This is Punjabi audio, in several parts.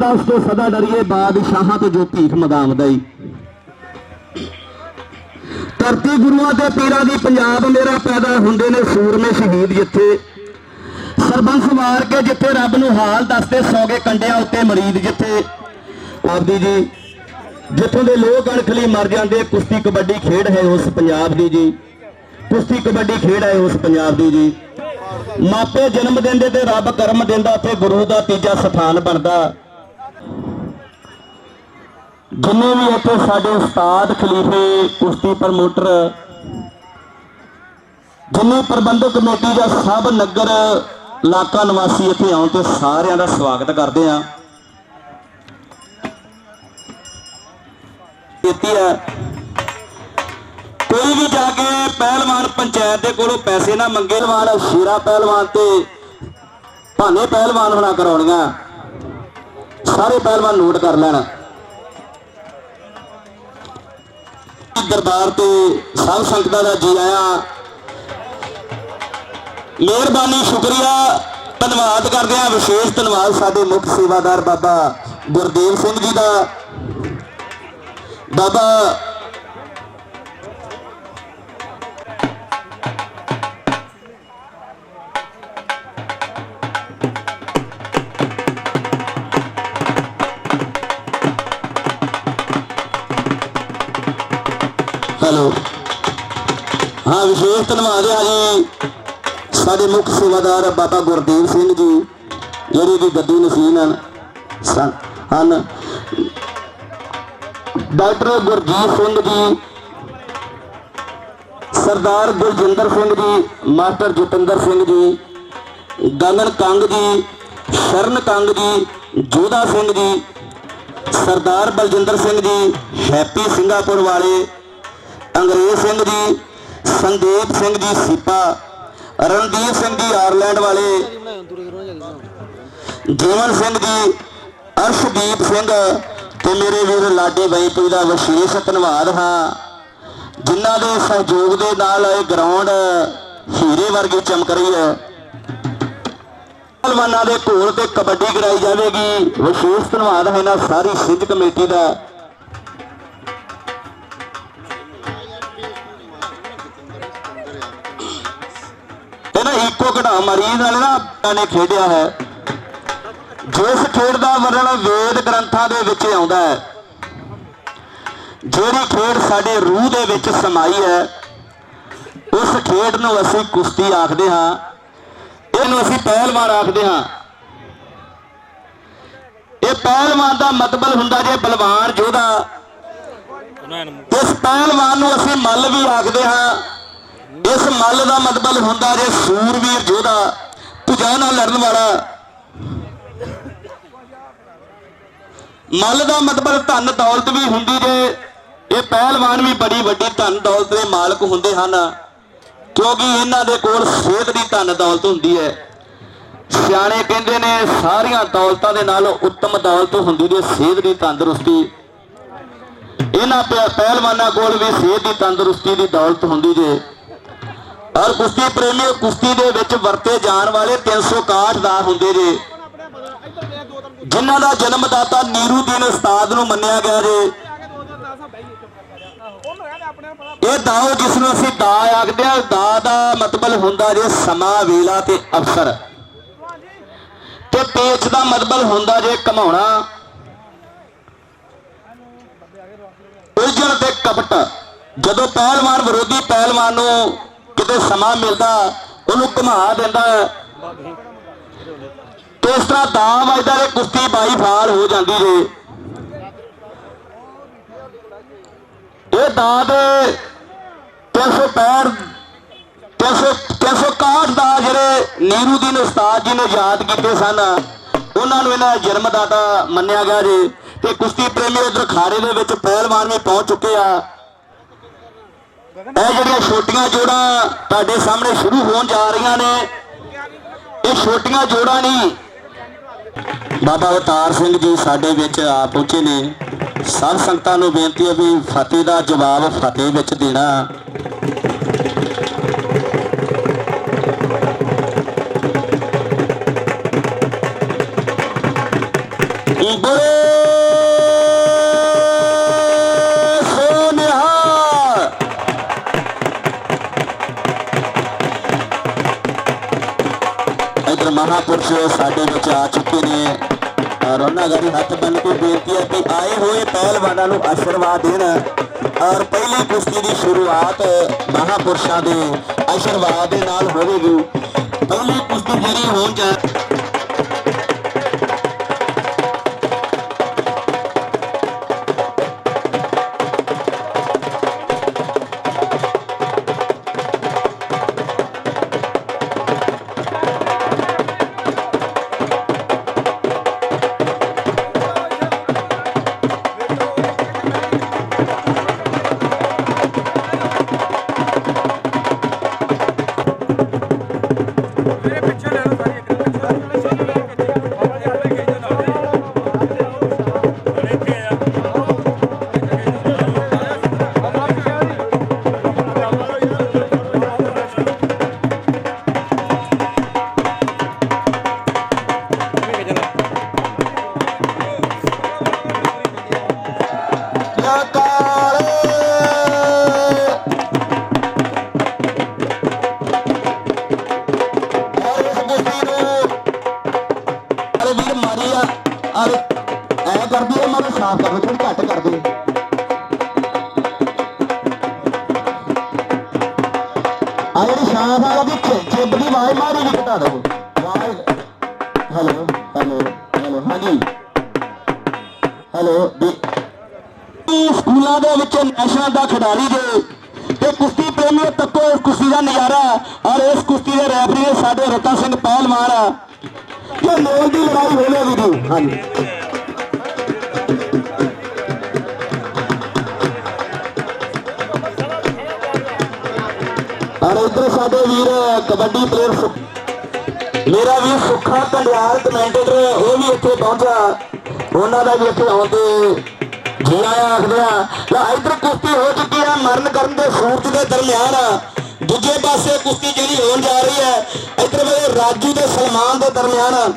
ਦਸ ਤੋਂ ਸਦਾ ਡਰੀਏ ਬਾਦਸ਼ਾਹਾਂ ਤੋਂ ਜੋ ਭੀਖ ਮਦਾਮਦਾ ਈ ਧਰਤੀ ਗੁਰੂਆਂ ਤੇ ਪੀਰਾਂ ਦੀ ਪੰਜਾਬ ਮੇਰਾ ਪੈਦਾ ਹੁੰਦੇ ਨੇ ਸੂਰਮੇ ਸ਼ਹੀਦ ਜਿੱਥੇ ਸਰਬੰਸ ਮਾਰ ਕੇ ਜਿੱਥੇ ਰੱਬ ਨੂੰ ਹਾਲ ਦੱਸਦੇ ਸੌਗੇ ਕੰਡਿਆਂ ਉੱਤੇ ਮਰੀਦ ਜਿੱਥੇ। ਆਪਦੀ ਜੀ, ਜਿੱਥੋਂ ਦੇ ਲੋਕ ਅਣਖਲੀ ਮਰ ਜਾਂਦੇ, ਕੁਸ਼ਤੀ ਕਬੱਡੀ ਖੇਡ ਹੈ ਉਸ ਪੰਜਾਬ ਦੀ ਜੀ। ਕੁਸ਼ਤੀ ਕਬੱਡੀ ਖੇਡ ਹੈ ਉਸ ਪੰਜਾਬ ਦੀ ਜੀ। ਮਾਪੇ ਜਨਮ ਦਿੰਦੇ ਤੇ ਰੱਬ ਕਰਮ ਦਿੰਦਾ, ਤੇ ਗੁਰੂ ਦਾ ਤੀਜਾ ਸਥਾਨ ਬਣਦਾ। ਜਿੰਨੇ ਵੀ ਇੱਥੇ ਸਾਡੇ ਉਸਤਾਦ ਖਲੀਫੇ, ਕੁਸ਼ਤੀ ਪ੍ਰਮੋਟਰ, ਜਿੰਨੇ ਪ੍ਰਬੰਧਕ ਕਮੇਟੀ ਦਾ ਸਭ ਨਗਰ ਇਲਾਕਾ ਨਿਵਾਸੀ ਇੱਥੇ ਆਉਣ ਤੇ ਸਾਰਿਆਂ ਦਾ ਸਵਾਗਤ ਕਰਦੇ ਆ ਕੀਤੀ ਹੈ। ਕੋਈ ਵੀ ਜਾ ਕੇ ਪਹਿਲਵਾਨ ਪੰਚਾਇਤ ਦੇ ਕੋਲੋਂ ਪੈਸੇ ਨਾ ਮੰਗੇ ਲਵਾਨ ਸ਼ੀਰਾ ਪਹਿਲਵਾਨ ਤੇ ਭਾਨੇ ਪਹਿਲਵਾਨ ਹੋਣਾ ਕਰਾਉਣੀਆਂ। ਸਾਰੇ ਪਹਿਲਵਾਨ ਨੋਟ ਕਰ ਲੈਣ। ਦਰਬਾਰ ਤੇ ਸਭ ਸੰਗਤਾਂ ਦਾ ਜੀ ਆਇਆ। ਮਿਹਰਬਾਨੀ, ਸ਼ੁਕਰੀਆ। ਧੰਨਵਾਦ ਕਰਦੇ ਹਾਂ। ਵਿਸ਼ੇਸ਼ ਧੰਨਵਾਦ ਸਾਡੇ ਮੁੱਖ ਸੇਵਾਦਾਰ ਬਾਬਾ ਗੁਰਦੇਵ ਸਿੰਘ ਜੀ ਦਾ। ਬਾਬਾ ਹੈਲੋ। ਹਾਂ, ਵਿਸ਼ੇਸ਼ ਧੰਨਵਾਦ ਹੈ ਜੀ। ਸਾਡੇ ਮੁੱਖ ਸੇਵਾਦਾਰ ਬਾਬਾ ਗੁਰਦੇਵ ਸਿੰਘ ਜੀ, ਜਿਹੜੇ ਕਿ ਗੱਦੀ ਨਸੀਨ ਹਨ ਹਨ। ਡਾਕਟਰ ਗੁਰਜੀਤ ਸਿੰਘ ਜੀ, ਸਰਦਾਰ ਗੁਰਜਿੰਦਰ ਸਿੰਘ ਜੀ, ਮਾਸਟਰ ਜਤਿੰਦਰ ਸਿੰਘ ਜੀ, ਗਗਨ ਕੰਗ ਜੀ, ਸ਼ਰਨ ਕੰਗ ਜੀ, ਜੋਧਾ ਸਿੰਘ ਜੀ, ਸਰਦਾਰ ਬਲਜਿੰਦਰ ਸਿੰਘ ਜੀ, ਹੈਪੀ ਸਿੰਗਾਪੁਰ ਵਾਲੇ, ਅੰਗਰੇਜ਼ ਸਿੰਘ ਜੀ, ਸੰਦੀਪ ਸਿੰਘ ਜੀ ਸੀਪਾ ਰਣਦੀਪ ਸਿੰਘ ਜੀ ਆਇਰਲੈਂਡ ਵਾਲੇ। ਜੀਵਨ ਸਿੰਘ ਜੀ, ਅਰਸ਼ਦੀਪ ਸਿੰਘ ਤੇ ਮੇਰੇ ਵੀਰ ਲਾਡੇ ਬਾਈਪੀ ਦਾ ਵਿਸ਼ੇਸ਼ ਧੰਨਵਾਦ ਹਾਂ। ਜਿਨ੍ਹਾਂ ਦੇ ਸਹਿਯੋਗ ਦੇ ਨਾਲ ਇਹ ਗਰਾਊਂਡ ਹੀਰੇ ਵਰਗੀ ਚਮਕ ਰਹੀ ਹੈ। ਪਹਿਲਵਾਨਾਂ ਦੇ ਘੋਲ ਤੇ ਕਬੱਡੀ ਕਰਾਈ ਜਾਵੇਗੀ। ਵਿਸ਼ੇਸ਼ ਧੰਨਵਾਦ ਹੈ ਇਹਨਾਂ ਸਾਰੀ ਸਿੱਧ ਕਮੇਟੀ ਦਾ। ਘੜਾ ਮਰੀਜ਼ ਵਾਲੇ ਨਾ ਨੇ ਖੇਡਿਆ ਹੈ। ਜਿਸ ਖੇਡ ਦਾ ਵਰਣਨ ਵੇਦ ਗ੍ਰੰਥਾਂ ਦੇ ਵਿੱਚ ਆਉਂਦਾ ਹੈ। ਜਿਹੜੀ ਖੇਡ ਸਾਡੇ ਰੂਹ ਦੇ ਵਿੱਚ ਸਮਾਈ ਹੈ, ਉਸ ਖੇਡ ਨੂੰ ਅਸੀਂ ਕੁਸ਼ਤੀ ਆਖਦੇ ਹਾਂ। ਇਹਨੂੰ ਅਸੀਂ ਪਹਿਲਵਾਨ ਆਖਦੇ ਹਾਂ। ਇਹ ਪਹਿਲਵਾਨ ਦਾ ਮਤਲਬ ਹੁੰਦਾ ਜੇ ਬਲਵਾਨ ਯੋਧਾ ਇਸ ਪਹਿਲਵਾਨ ਨੂੰ ਅਸੀਂ ਮੱਲ ਵੀ ਆਖਦੇ ਹਾਂ। ਇਸ ਮੱਲ ਦਾ ਮਤਲਬ ਹੁੰਦਾ ਜੇ ਸੂਰਵੀਰ ਯੋਧਾ ਭੁਜਾ ਨਾਲ ਲੜਨ ਵਾਲਾ। ਮੱਲ ਦਾ ਮਤਲਬ ਧਨ ਦੌਲਤ ਵੀ ਹੁੰਦੀ ਜੇ, ਇਹ ਪਹਿਲਵਾਨ ਵੀ ਬੜੀ ਵੱਡੀ ਧਨ ਦੌਲਤ ਦੇ ਮਾਲਕ ਹੁੰਦੇ ਹਨ, ਕਿਉਂਕਿ ਇਹਨਾਂ ਦੇ ਕੋਲ ਸਿਹਤ ਦੀ ਧਨ ਦੌਲਤ ਹੁੰਦੀ ਹੈ। ਸਿਆਣੇ ਕਹਿੰਦੇ ਨੇ ਸਾਰੀਆਂ ਦੌਲਤਾਂ ਦੇ ਨਾਲ ਉੱਤਮ ਦੌਲਤ ਹੁੰਦੀ ਜੇ, ਸਿਹਤ ਦੀ ਤੰਦਰੁਸਤੀ। ਇਹਨਾਂ ਪ- ਪਹਿਲਵਾਨਾਂ ਕੋਲ ਵੀ ਸਿਹਤ ਦੀ ਤੰਦਰੁਸਤੀ ਦੀ ਦੌਲਤ ਹੁੰਦੀ ਜੇ। ਔਰ ਕੁਸ਼ਤੀ ਪ੍ਰੇਮੀ ਕੁਸ਼ਤੀ ਦੇ ਵਿੱਚ ਵਰਤੇ ਜਾਣ ਵਾਲੇ 361 ਦਾ ਹੁੰਦੇ ਜੇ। ਜਿਨ੍ਹਾਂ ਦਾ ਜਨਮਦਾਤਾ ਨੀਰੂਦੀਨ ਉਸਤਾਦ ਨੂੰ ਮੰਨਿਆ ਗਿਆ ਜੇ। ਇਹ ਦਾਓ ਜਿਸ ਨੂੰ ਅਸੀਂ ਦਾ ਆਖਦੇ ਆ ਦਾ ਦਾ ਮਤਲਬ ਹੁੰਦਾ ਜੇ ਸਮਾਂ, ਵੇਲਾ ਤੇ ਅਵਸਰ। ਤੇ ਪੇਚ ਦਾ ਮਤਲਬ ਹੁੰਦਾ ਜੇ ਕਮਾਉਣਾ ਉਲਝਣ ਤੇ ਕਪਟ। ਜਦੋਂ ਪਹਿਲਵਾਨ ਵਿਰੋਧੀ ਪਹਿਲਵਾਨ ਨੂੰ ਕਿਤੇ ਸਮਾਂ ਮਿਲਦਾ, ਉਹਨੂੰ ਘੁਮਾ ਦਿੰਦਾ। ਹੈ ਤੇ ਇਸ ਤਰ੍ਹਾਂ ਦਾ ਵੱਜਦਾ ਤੇ ਕੁਸ਼ਤੀ ਬਾਈ ਫਾਲ ਹੋ ਜਾਂਦੀ ਜੇ। ਇਹ ਦਾ ਦੇ 365 300 361 ਦਾ ਜਿਹੜੇ ਨੀਰੂਦੀਨ ਉਸਤਾਦ ਜੀ ਨੇ ਯਾਦ ਕੀਤੇ ਸਨ, ਉਹਨਾਂ ਨੂੰ ਇਹਨਾਂ ਦਾ ਜਨਮਦਾਤਾ ਮੰਨਿਆ ਗਿਆ ਜੀ। ਤੇ ਕੁਸ਼ਤੀ ਪ੍ਰੇਮੀ ਉਧਰ ਖਾਰੇ ਦੇ ਵਿੱਚ ਪਹਿਲਵਾਨ ਵੀ ਪਹੁੰਚ ਚੁੱਕੇ ਆ। ਇਹ ਜਿਹੜੀਆਂ ਛੋਟੀਆਂ ਜੋੜਾਂ ਤੁਹਾਡੇ ਸਾਹਮਣੇ ਸ਼ੁਰੂ ਹੋਣ ਜਾ ਰਹੀਆਂ ਨੇ, ਇਹ ਛੋਟੀਆਂ ਜੋੜਾਂ ਨਹੀਂ ਬਾਬਾ ਅਵਤਾਰ ਸਿੰਘ ਜੀ ਸਾਡੇ ਵਿੱਚ ਆ ਪਹੁੰਚੇ ਨੇ। ਸਭ ਸੰਗਤਾਂ ਨੂੰ ਬੇਨਤੀ ਹੈ ਵੀ ਫਤਿਹ ਦਾ ਜਵਾਬ ਫਤਿਹ ਵਿੱਚ ਦੇਣਾ। ਮਹਾਪੁਰਸ਼ ਸਾਡੇ ਵਿੱਚ ਆ ਚੁੱਕੇ ਨੇ। ਔਰ ਉਹਨਾਂ ਦਾ ਹੱਥ ਬੰਨ ਕੇ ਬੇਨਤੀ ਹੈ ਕਿ ਆਏ ਹੋਏ ਪਹਿਲਵਾਨਾਂ ਨੂੰ ਆਸ਼ੀਰਵਾਦ ਦੇਣ ਔਰ ਪਹਿਲੀ ਕੁਸ਼ਤੀ ਦੀ ਸ਼ੁਰੂਆਤ ਮਹਾਪੁਰਸ਼ਾਂ ਦੇ ਆਸ਼ੀਰਵਾਦ ਦੇ ਨਾਲ ਹੋਵੇਗੀ। ਪਹਿਲੀ ਕੁਸ਼ਤੀ ਜਿਹੜੀ ਹੋਣ ਜਾ ਹੈਲੋ ਹੈਲੋ ਹੈਲੋ ਹਾਂਜੀ ਹੈਲੋ ਸਕੂਲਾਂ ਦੇ ਵਿੱਚ ਨੈਸ਼ਨਲ ਦਾ ਖਿਡਾਰੀ ਜੇ ਤੇ ਕੁਸ਼ਤੀ ਪ੍ਰੇਮੀ ਤੱਕੋ ਇਸ ਕੁਸ਼ਤੀ ਦਾ ਨਜ਼ਾਰਾ ਔਰ ਇਸ ਕੁਸ਼ਤੀ ਦੇ ਰੈਫਰੀ ਸਾਡੇ ਰਤਨ ਸਿੰਘ ਪਹਿਲਵਾਨ ਆ ਇਹ ਮੋਲ ਦੀ ਲੜਾਈ ਹੋਵੇਗੀ ਜੀ। ਹਾਂਜੀ। ਔਰ ਇੱਧਰ ਸਾਡੇ ਵੀਰ ਕਬੱਡੀ ਪਲੇਅਰ ਮੇਰਾ ਵੀ ਸੁੱਖਾ ਕੰਡਿਆਲ ਕਮੈਂਟੇਟਰ ਉਹ ਵੀ ਇੱਥੇ ਪਹੁੰਚਾ ਉਹਨਾਂ ਦਾ ਵੀ ਇੱਥੇ ਆਉਂਦੇ ਜੀ ਆਇਆ ਆਖਦੇ ਆ ਲੈ ਇੱਧਰ ਕੁਸ਼ਤੀ ਹੋ ਚੁੱਕੀ ਆ ਮਰਨ ਕਰਨ ਦੇ ਸੂਰਜ ਦੇ ਦਰਮਿਆਨ ਦੂਜੇ ਪਾਸੇ ਕੁਸ਼ਤੀ ਜਿਹੜੀ ਹੋਣ ਜਾ ਰਹੀ ਹੈ, ਇੱਧਰ ਵੇ ਰਾਜੂ ਤੇ ਸਲਮਾਨ ਦੇ ਦਰਮਿਆਨ ਆ।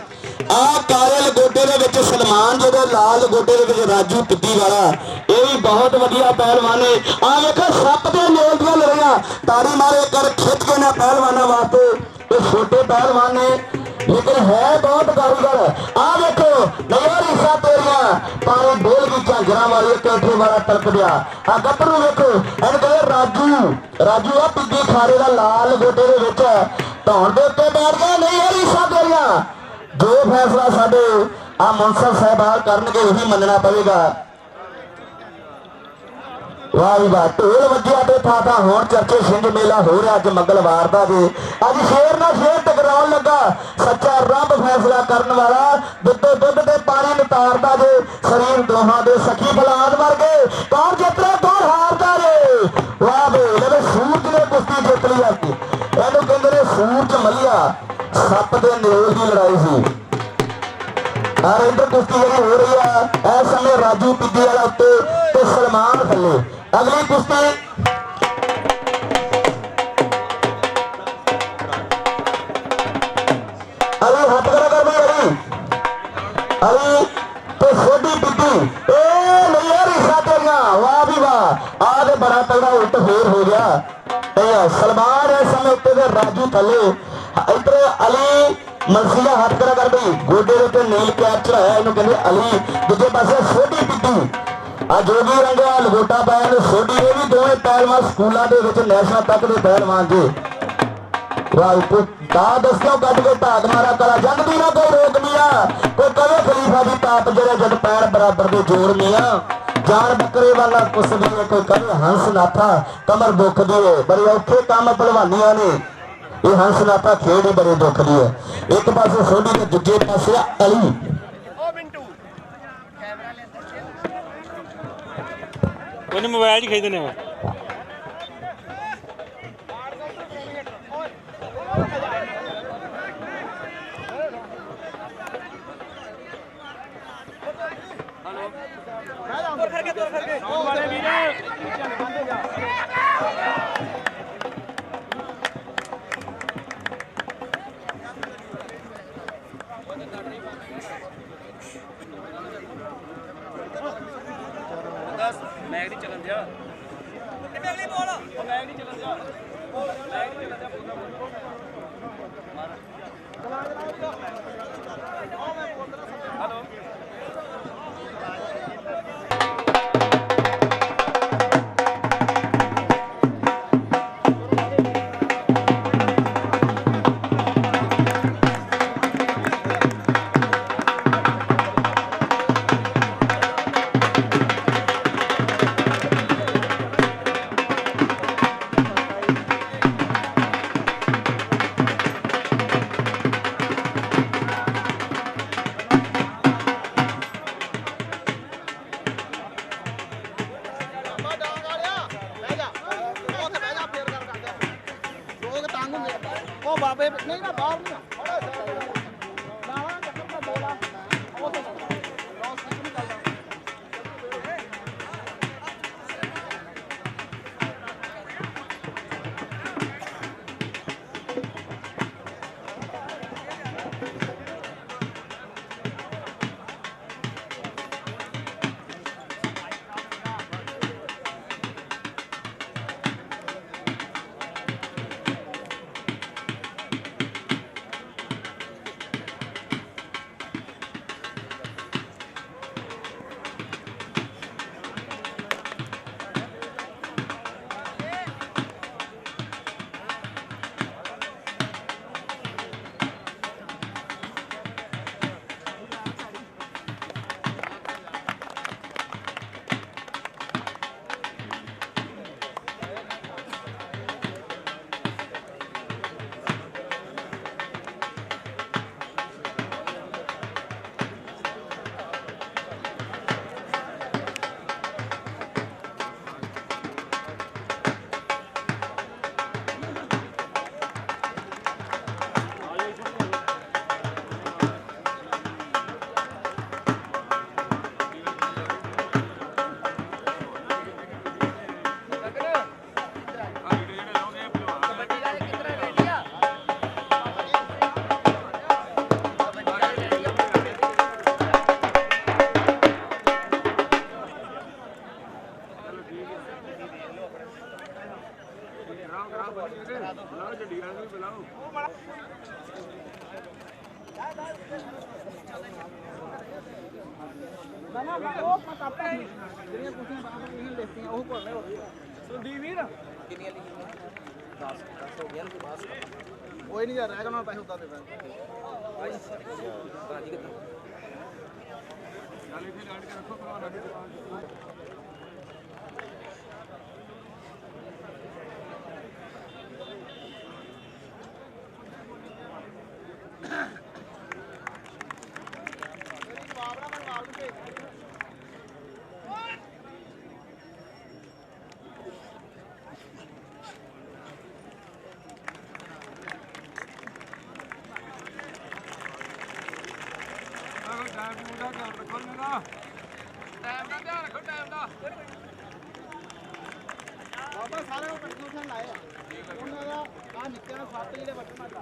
ਕਾਲੇ ਲਗੋਟੇ ਦੇ ਵਿੱਚ ਸਲਮਾਨ ਜਿਹਦੇ ਲਾਲ ਲਗੋਟੇ ਦੇ ਵਿੱਚ ਰਾਜੂ ਪਿੱਦੀ ਵਾਲਾ, ਇਹ ਵੀ ਬਹੁਤ ਵਧੀਆ ਪਹਿਲਵਾਨ ਨੇ ਆ ਵੇਖੋ, ਸੱਪ ਦੇ ਨੇਲ ਦੀਆਂ ਲੜੀਆਂ ਤਾਰੀ ਮਾਰੇ ਕਰ ਖਿੱਚ ਕੇ ਨਾ ਪਹਿਲਵਾਨਾਂ ਵਾਸਤੇ। ਇਹ ਛੋਟੇ ਪਹਿਲਵਾਨ ਨੇ ਲੇਕਿਨ ਹੈ ਬਹੁਤ ਕਾਰੀਗਰ ਆ ਵੇਖੋ ਨਵਾਂ ਹਿੱਸਾ ਤੇਰੀਆਂ ਪਾਣੀ ਡੋਲ ਦੀ ਝਾਂਜਰਾਂ ਵਾਲੀ ਕੈਠੇ ਵਾਲਾ ਤੜਕ ਗਿਆ ਆ ਗੱਭਰੂ ਵੇਖੋ, ਇਹਨੂੰ ਕਹਿੰਦੇ ਰਾਜੂ। ਰਾਜੂ ਆ ਪਿੱਗੀ ਖਾਰੇ ਦਾ ਲਾਲ ਗੋਡੇ ਦੇ ਵਿੱਚ ਧੌਣ ਦੇ ਉੱਤੇ ਬੈਠ ਗਿਆ, ਨਹੀਂ, ਇਹ ਹਿੱਸਾ ਤੇਰੀਆਂ ਜੋ ਫੈਸਲਾ ਸਾਡੇ ਆ ਮੁਨਸਫ ਸਾਹਿਬਾਨ ਕਰਨਗੇ, ਉਹੀ ਮੰਨਣਾ ਪਵੇਗਾ। ਵਾਹ ਵੀ ਵਾਹ ਢੋਲ ਵੱਜਿਆ ਤੇ ਥਾਂ ਥਾਂ ਹੁਣ ਚਰਚੇ ਸਿੰਘ ਮੇਲਾ ਹੋ ਰਿਹਾ ਅੱਜ ਮੰਗਲਵਾਰ ਦਾ ਜੀ ਅੱਜ ਸ਼ੇਰ ਨਾਲ ਸ਼ੇਰ ਟਕਰਾਉਣ ਲੱਗਾ। ਸੱਚਾ ਰੱਬ ਫੈਸਲਾ ਕਰਨ ਵਾਲਾ, ਦੁੱਧੇ ਦੁੱਧ ਤੇ ਪਾਣੀ ਨਿਤਾਰਦਾ ਜੇ, ਸਰੀਰ ਦੋਹਾਂ ਦੇ ਸਖੀ ਬਲਾਦ ਵਰਗੇ। ਕੌਣ ਜਿੱਤਦਾ ਕੌਣ ਹਾਰਦਾ ਜੇ? ਵਾਹ ਬੇ ਲੈ ਸੂਰਜ ਨੇ ਕੁਸ਼ਤੀ ਜਿੱਤ ਲਈ ਆਪਣੀ ਇਹਨੂੰ ਕਹਿੰਦੇ ਨੇ ਸੂਰਜ ਮੱਲਿਆ। ਸੱਪ ਦੇ ਨੇਲ ਦੀ ਲੜਾਈ ਸੀ। ਔਰ ਇੰਦਰ ਕੁਸ਼ਤੀ ਜਿਹੜੀ ਹੋ ਰਹੀ ਆ, ਇਸ ਸਮੇਂ ਰਾਜੂ ਪਿੱਦੀ ਵਾਲਾ ਉੱਤੇ ਸਲਮਾਨ ਥੱਲੇ ਅਗਲੀ ਕੁਸ਼ਤੀ। ਅਲੀ ਹੱਥ ਕਰਾ ਕਰ ਬਈ ਅਲੀ ਤੇ ਸੋਢੀ ਪਿੱਦੀ ਏ ਨਹੀਂ ਯਾਰ ਵਾਹ ਵੀ ਵਾਹ। ਆ ਤੇ ਬੜਾ ਤਗੜਾ ਉਲਟ ਫੇਰ ਹੋ ਗਿਆ। ਇਹ ਸਲਮਾਨ ਇਸ ਸਮੇਂ ਉੱਤੇ ਤੇ ਰਾਜੂ ਥੱਲੇ। ਇੱਧਰ ਅਲੀ ਮਨਸੀਆ ਹੱਥ ਕਰਾ ਕਰਦੀ ਗੋਡੇ ਦੇ ਉੱਤੇ ਨੀਲ ਕੈਪ ਚੜਾਇਆ ਇਹਨੂੰ ਕਹਿੰਦੇ ਅਲੀ। ਦੂਜੇ ਪਾਸੇ ਸੋਢੀ ਪਿੱਦੀ ਆ ਜੋਗੀ ਰੰਗਿਆ ਲਗੋਟਾ ਪਾਇਆ ਸੋਢੀ ਇਹ ਵੀ ਦੋਵੇਂ ਪਹਿਲਵਾਨ ਸਕੂਲਾਂ ਦੇ ਵਿੱਚ ਨੈਸ਼ਨਲ ਤੱਕ ਦੇ ਪਹਿਲਵਾਨ ਜੀ। ਵਾਹ ਦਾ ਦਸਤੋਂ ਕੱਢ ਕੇ ਧਾਕ ਮਾਰਾ ਕਰਾ, ਜੰਗ ਦੀ ਨਾ ਕੋਈ ਰੋਕ ਮੀਆਂ ਕੋਈ ਕਵੇ ਖਲੀਫਾ ਦੀ ਤਾਪ ਜਿਹੜੇ ਜਦ ਪੈਰ ਬਰਾਬਰ ਦੇ ਜੋੜ ਨਹੀਂ ਆ। ਜਾਨ ਬੱਕਰੇ ਵਾਲਾ ਕੁਸ ਵੀ ਕੋਈ ਕਵੇ ਹੰਸ ਨਾਥਾ ਕਮਰ ਦੁੱਖ ਦੀ ਏ। ਬੜੇ ਔਖੇ ਕੰਮ ਭਲਵਾਨੀਆਂ ਨੇ। ਇਹ ਹੰਸ ਨਾਥਾ ਖੇਡ ਬੜੇ ਦੁੱਖ ਦੀ ਹੈ ਇੱਕ ਪਾਸੇ ਸੋਢੀ ਤੇ ਦੂਜੇ ਪਾਸੇ ਆ ਅਲੀ। ਉਹਨੇ ਮੋਬਾਈਲ ਹੀ ਖਰੀਦਨੇ ਆ। ਤੋਰ ਕਰਕੇ ਤੋਰ ਕਰਕੇ ਵਾਲੇ ਵੀਰ ਚੱਲ ਬੰਦੇ ਜਾ Hadi abi. ਉਹ ਬਾਬੇ ਨਹੀਂ ਨਾ ਨਾ ਨਾ ਨਾ, ਉਹ ਮੈਂ ਕਾਪਾ ਨਹੀਂ ਜਿਹੜੀਆਂ ਕੁਰਸੀਆਂ ਬਾਹਰ ਨਹੀਂ ਲਿਖਤੀਆਂ ਉਹ ਭਰ ਲੈ ਸੁਦੀ ਵੀਰ ਕੋਈ ਨਹੀਂ ਯਾਰ ਰਹਿ ਜਾਣਾ ਪੈਸੇ ਉਦਾਂ ਦੇ ਦੇ ਟਾਈਮ ਦਾ ਧਿਆਨ ਰੱਖੋ ਮੇਰਾ ਟਾਈਮ ਦਾ ਧਿਆਨ ਰੱਖੋ ਟਾਈਮ ਦਾ। ਬਾਬਾ ਸਾਰੇ ਉਹ ਕੰਫਿਊਜ਼ਨ ਲਾਏ ਆ। ਉਹਨਾਂ ਦਾ ਆ ਨਿੱਕਿਆ ਸੱਤ ਜਿਹੜੇ ਬੱਟਨ ਮਾਰਦਾ